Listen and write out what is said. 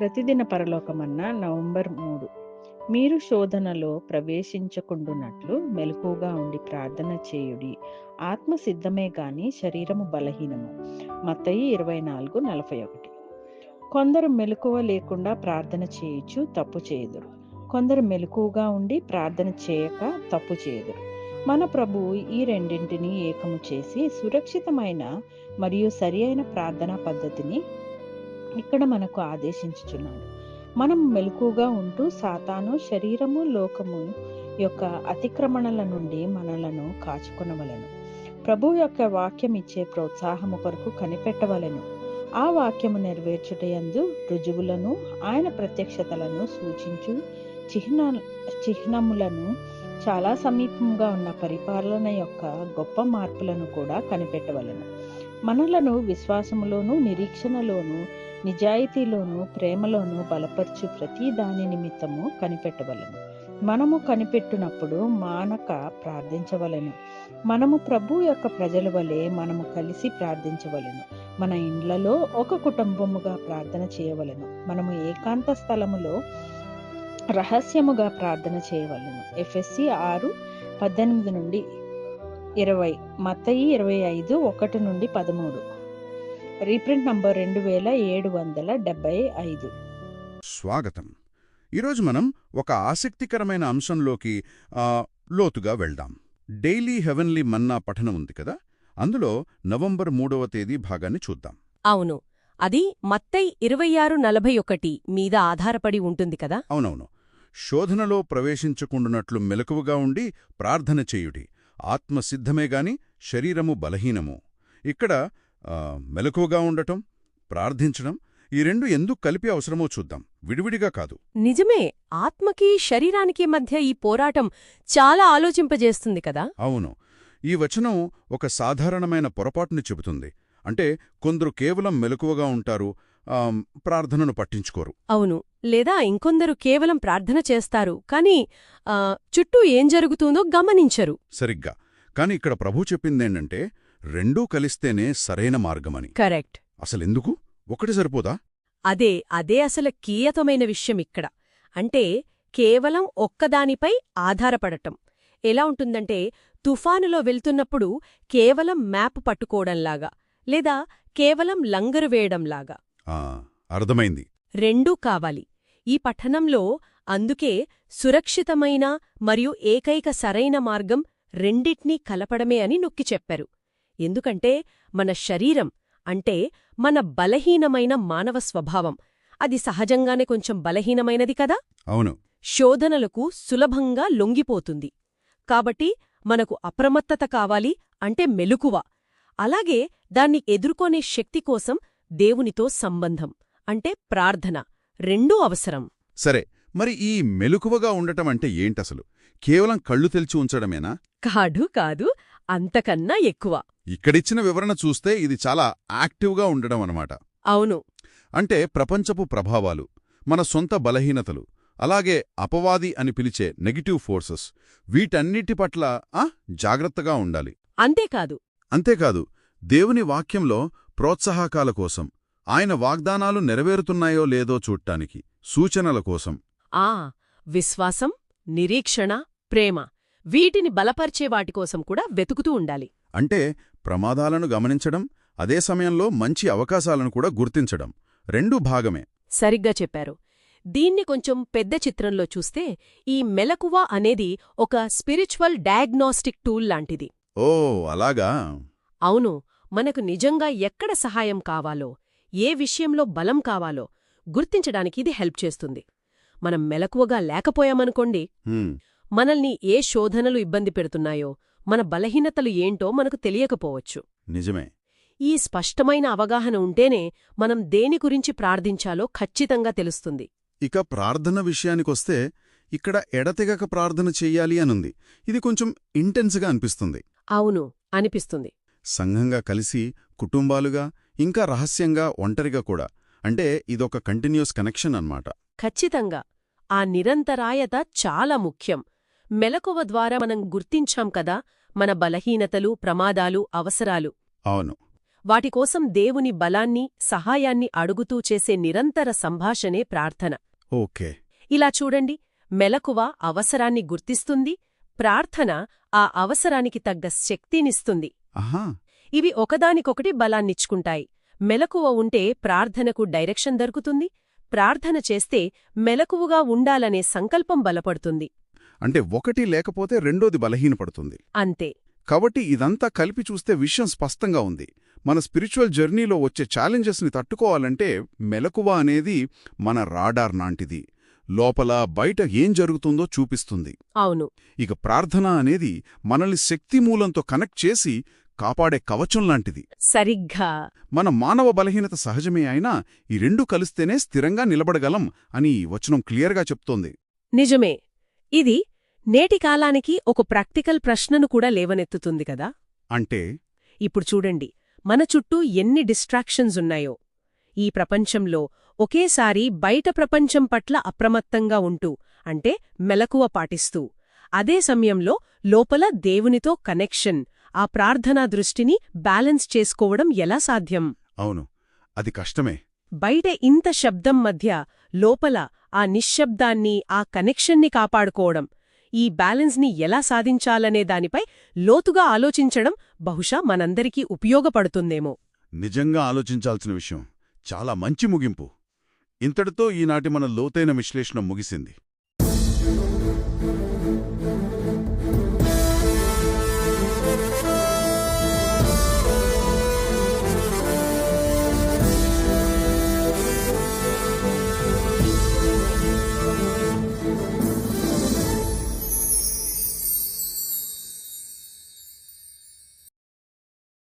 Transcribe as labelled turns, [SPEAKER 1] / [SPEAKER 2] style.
[SPEAKER 1] ప్రతిదిన పరలోకమన్న November మూడు. మీరు శోధనలో ప్రవేశించకుండునట్లు మెలకుగా ఉండి ప్రార్థన చేయుడి. ఆత్మ సిద్ధమే గాని శరీరము బలహీనము. మతయి ఇరవై నాలుగు నలభై ఒకటి. కొందరు మెలకువ లేకుండా ప్రార్థన చేయొచ్చు తప్పు చేయదురు. కొందరు మెలకుగా ఉండి ప్రార్థన చేయక తప్పు చేయదురు. మన ప్రభువు ఈ రెండింటిని ఏకము చేసి సురక్షితమైన మరియు సరి అయిన ప్రార్థనా పద్ధతిని ఇక్కడ మనకు ఆదేశించుచున్నాడు. మనం మెలకుగా ఉంటూ సాతాను శరీరము లోకము యొక్క అతిక్రమణల నుండి మనలను కాచుకొనవలను. ప్రభు యొక్క వాక్యం ఇచ్చే ప్రోత్సాహము కొరకు కనిపెట్టవలను. ఆ వాక్యము నెరవేర్చుటయందు రుజువులను ఆయన ప్రత్యక్షతలను సూచించు చిహ్న చిహ్నములను చాలా సమీపంగా ఉన్న పరిపాలన యొక్క గొప్ప మార్పులను కూడా కనిపెట్టవలను. మనలను విశ్వాసములోను నిరీక్షణలోను నిజాయితీలోను ప్రేమలోను బలపరచు ప్రతి దాని నిమిత్తము కనిపెట్టవలను. మనము కనిపెట్టినప్పుడు మానక ప్రార్థించవలను. మనము ప్రభు యొక్క ప్రజల వలె మనము కలిసి ప్రార్థించవలను. మన ఇండ్లలో ఒక కుటుంబముగా ప్రార్థన చేయవలను. మనము ఏకాంత స్థలములో రహస్యముగా ప్రార్థన చేయవలను. ఎఫ్ఎస్సి ఆరు పద్దెనిమిది నుండి ఇరవై మత్తయి ఇరవై ఐదు ఒకటి నుండి పదమూడు. రీప్రింట్ నంబర్ రెండు వేల ఏడు వందల డెబ్బై ఐదు.
[SPEAKER 2] స్వాగతం. ఈరోజు మనం ఒక ఆసక్తికరమైన అంశంలోకి లోతుగా వెళ్దాం. డైలీ హెవెన్లీ మన్నా పఠనం ఉంది కదా? అందులో నవంబర్ మూడవ తేదీ భాగాన్ని చూద్దాం.
[SPEAKER 3] అవును. అది మత్తై ఇరవై ఆరు నలభై ఒకటి మీద ఆధారపడి ఉంటుంది కదా?
[SPEAKER 2] అవునవును. శోధనలో ప్రవేశించకుండునట్లు మెలకువగా ఉండి ప్రార్థన చేయుడి. ఆత్మ సిద్ధమే గాని శరీరము బలహీనము. ఇక్కడ మెలకువగా ఉండటం ప్రార్థించడం ఈ రెండు ఎందుకు కలిపి అవసరమో చూద్దాం. విడివిడిగా కాదు.
[SPEAKER 3] నిజమే ఆత్మకి శరీరానికి మధ్య ఈ పోరాటం చాలా ఆలోచింపజేస్తుంది కదా?
[SPEAKER 2] అవును. ఈ వచనం ఒక సాధారణమైన పొరపాటుని చెబుతుంది. అంటే కొందరు కేవలం మెలకువగా ఉంటారు ప్రార్థనను పట్టించుకోరు.
[SPEAKER 3] అవును. లేదా ఇంకొందరు కేవలం ప్రార్థన చేస్తారు కాని చుట్టూ ఏం జరుగుతుందో గమనించరు.
[SPEAKER 2] సరిగ్గా. కాని ఇక్కడ ప్రభు చెప్పిందేంటంటే రెండూ కలిస్తేనే సరైన మార్గమని.
[SPEAKER 3] కరెక్ట్.
[SPEAKER 2] అసలెందుకు? ఒకటి సరిపోదా?
[SPEAKER 3] అదే అదే అసలు కీయతమైన విషయం ఇక్కడ. అంటే కేవలం ఒక్కదానిపై ఆధారపడటం. ఎలా ఉంటుందంటే తుఫానులో వెళ్తున్నప్పుడు కేవలం మ్యాప్ పట్టుకోవడంలాగా లేదా కేవలం లంగరు వేయడంలాగా.
[SPEAKER 2] అర్థమైంది.
[SPEAKER 3] రెండూ కావాలి. ఈ పఠనంలో అందుకే సురక్షితమైన మరియు ఏకైక సరైన మార్గం రెండిట్నీ కలపడమే అని నొక్కి చెప్పారు. ఎందుకంటే మన శరీరం అంటే మన బలహీనమైన మానవ స్వభావం. అది సహజంగానే కొంచెం బలహీనమైనది కదా?
[SPEAKER 2] అవును.
[SPEAKER 3] శోధనలకు సులభంగా లొంగిపోతుంది. కాబట్టి మనకు అప్రమత్తత కావాలి అంటే మెలకువ. అలాగే దాన్ని ఎదుర్కొనే శక్తి కోసం దేవునితో సంబంధం అంటే ప్రార్థన రెండూ అవసరం.
[SPEAKER 2] సరే మరి ఈ మెలకువగా ఉండటం అంటే ఏంటసలు? కేవలం కళ్ళు తెల్చి ఉంచడమేనా?
[SPEAKER 3] కాదు కాదు అంతకన్నా ఎక్కువ.
[SPEAKER 2] ఇక్కడిచ్చిన వివరణ చూస్తే ఇది చాలా యాక్టివ్గా ఉండడం అన్నమాట.
[SPEAKER 3] అవును.
[SPEAKER 2] అంటే ప్రపంచపు ప్రభావాలు మన సొంత బలహీనతలు అలాగే అపవాది అని పిలిచే నెగటివ్ ఫోర్సెస్ వీటన్నిటి పట్ల ఆ జాగ్రత్తగా ఉండాలి.
[SPEAKER 3] అంతేకాదు.
[SPEAKER 2] అంతేకాదు దేవుని వాక్యంలో ప్రోత్సాహకాల కోసం ఆయన వాగ్దానాలు నెరవేరుతున్నాయో లేదో చూడ్టానికి సూచనల కోసం.
[SPEAKER 3] ఆ విశ్వాసం నిరీక్షణ ప్రేమ వీటిని బలపర్చే వాటికోసం కూడా వెతుకుతూ ఉండాలి.
[SPEAKER 2] అంటే ప్రమాదాలను గమనించడం అదే సమయంలో మంచి అవకాశాలను కూడా గుర్తించడం. రెండూ భాగమే.
[SPEAKER 3] సరిగ్గా చెప్పారు. దీన్ని కొంచెం పెద్ద చిత్రంలో చూస్తే ఈ మెలకువ అనేది ఒక స్పిరిచువల్ డయాగ్నోస్టిక్ టూల్ లాంటిది.
[SPEAKER 2] ఓ అలాగా?
[SPEAKER 3] అవును మనకు నిజంగా ఎక్కడ సహాయం కావాలో ఏ విషయంలో బలం కావాలో గుర్తించడానికి ఇది హెల్ప్ చేస్తుంది. మనం మెలకువగా లేకపోయామనుకోండి మనల్ని ఏ శోధనలు ఇబ్బంది పెడుతున్నాయో మన బలహీనతలు ఏంటో మనకు తెలియకపోవచ్చు.
[SPEAKER 2] నిజమే.
[SPEAKER 3] ఈ స్పష్టమైన అవగాహన ఉంటేనే మనం దేని గురించి ప్రార్థించాలో ఖచ్చితంగా తెలుస్తుంది.
[SPEAKER 2] ఇక ప్రార్థన విషయానికొస్తే ఇక్కడ ఎడతెగక ప్రార్థన చెయ్యాలి అనుంది. ఇది కొంచెం ఇంటెన్స్గా అనిపిస్తుంది.
[SPEAKER 3] అవును అనిపిస్తుంది.
[SPEAKER 2] సంఘంగా కలిసి కుటుంబాలుగా ఇంకా రహస్యంగా ఒంటరిగా కూడా. అంటే ఇదొక కంటిన్యూస్ కనెక్షన్ అన్నమాట.
[SPEAKER 3] ఖచ్చితంగా. ఆ నిరంతరాయత చాలా ముఖ్యం. మెలకువ ద్వారా మనం గుర్తించాం కదా మన బలహీనతలు ప్రమాదాలు అవసరాలు.
[SPEAKER 2] అవును.
[SPEAKER 3] వాటికోసం దేవుని బలాన్ని సహాయాన్ని అడుగుతూ చేసే నిరంతర సంభాషణే ప్రార్థన.
[SPEAKER 2] ఓకే.
[SPEAKER 3] ఇలా చూడండి మెలకువ అవసరాన్ని గుర్తిస్తుంది ప్రార్థన ఆ అవసరానికి తగ్గ శక్తినిస్తుంది. ఇవి ఒకదానికొకటి బలాన్నిచ్చుకుంటాయి. మెలకువ ఉంటే ప్రార్థనకు డైరెక్షన్ దొరుకుతుంది ప్రార్థన చేస్తే మెలకువగా ఉండాలనే సంకల్పం బలపడుతుంది.
[SPEAKER 2] అంటే ఒకటి లేకపోతే రెండోది బలహీనపడుతుంది.
[SPEAKER 3] అంతే.
[SPEAKER 2] కాబట్టి ఇదంతా కలిపి చూస్తే విషయం స్పష్టంగా ఉంది. మన స్పిరిచువల్ జర్నీలో వచ్చే ఛాలెంజెస్ని తట్టుకోవాలంటే మెలకువ అనేది మన రాడార్ నాంటిది. లోపల బయట ఏం జరుగుతుందో చూపిస్తుంది.
[SPEAKER 3] అవును.
[SPEAKER 2] ఇక ప్రార్థన అనేది మనల్ని శక్తి మూలంతో కనెక్ట్ చేసి కాపాడే కవచం లాంటిది.
[SPEAKER 3] సరిగ్గా.
[SPEAKER 2] మన మానవ బలహీనత సహజమే అయినా ఈ రెండు కలిస్తేనే స్థిరంగా నిలబడగలం అని ఈ వచనం క్లియర్గా చెప్తోంది.
[SPEAKER 3] నిజమే. ఇది నేటి కాలానికి ఒక ప్రాక్టికల్ ప్రశ్నను కూడా లేవనెత్తుతుంది కదా?
[SPEAKER 2] అంటే?
[SPEAKER 3] ఇప్పుడు చూడండి. మన చుట్టూ ఎన్ని డిస్ట్రాక్షన్స్ ఉన్నాయో. ఈ ప్రపంచంలో ఒకేసారి బయట ప్రపంచం పట్ల అప్రమత్తంగా ఉంటూ అంటే మెలకువ పాటిస్తూ అదే సమయంలో లోపల దేవునితో కనెక్షన్ ఆ ప్రార్థనా దృష్టిని బ్యాలెన్స్ చేసుకోవడం ఎలా సాధ్యం?
[SPEAKER 2] అవును. అది కష్టమే.
[SPEAKER 3] బయట ఇంత శబ్దం మధ్య లోపల ఆ నిశ్శబ్దాన్ని ఆ కనెక్షన్ని కాపాడుకోవడం ఈ బ్యాలెన్స్ని ఎలా సాధించాలనే దానిపై లోతుగా ఆలోచించడం బహుశా మనందరికీ ఉపయోగపడుతుందేమో.
[SPEAKER 2] నిజంగా ఆలోచించాల్సిన విషయం చాలా మంచి ముగింపు. ఇంతటితో ఈనాటి మన లోతైన విశ్లేషణ ముగిసింది.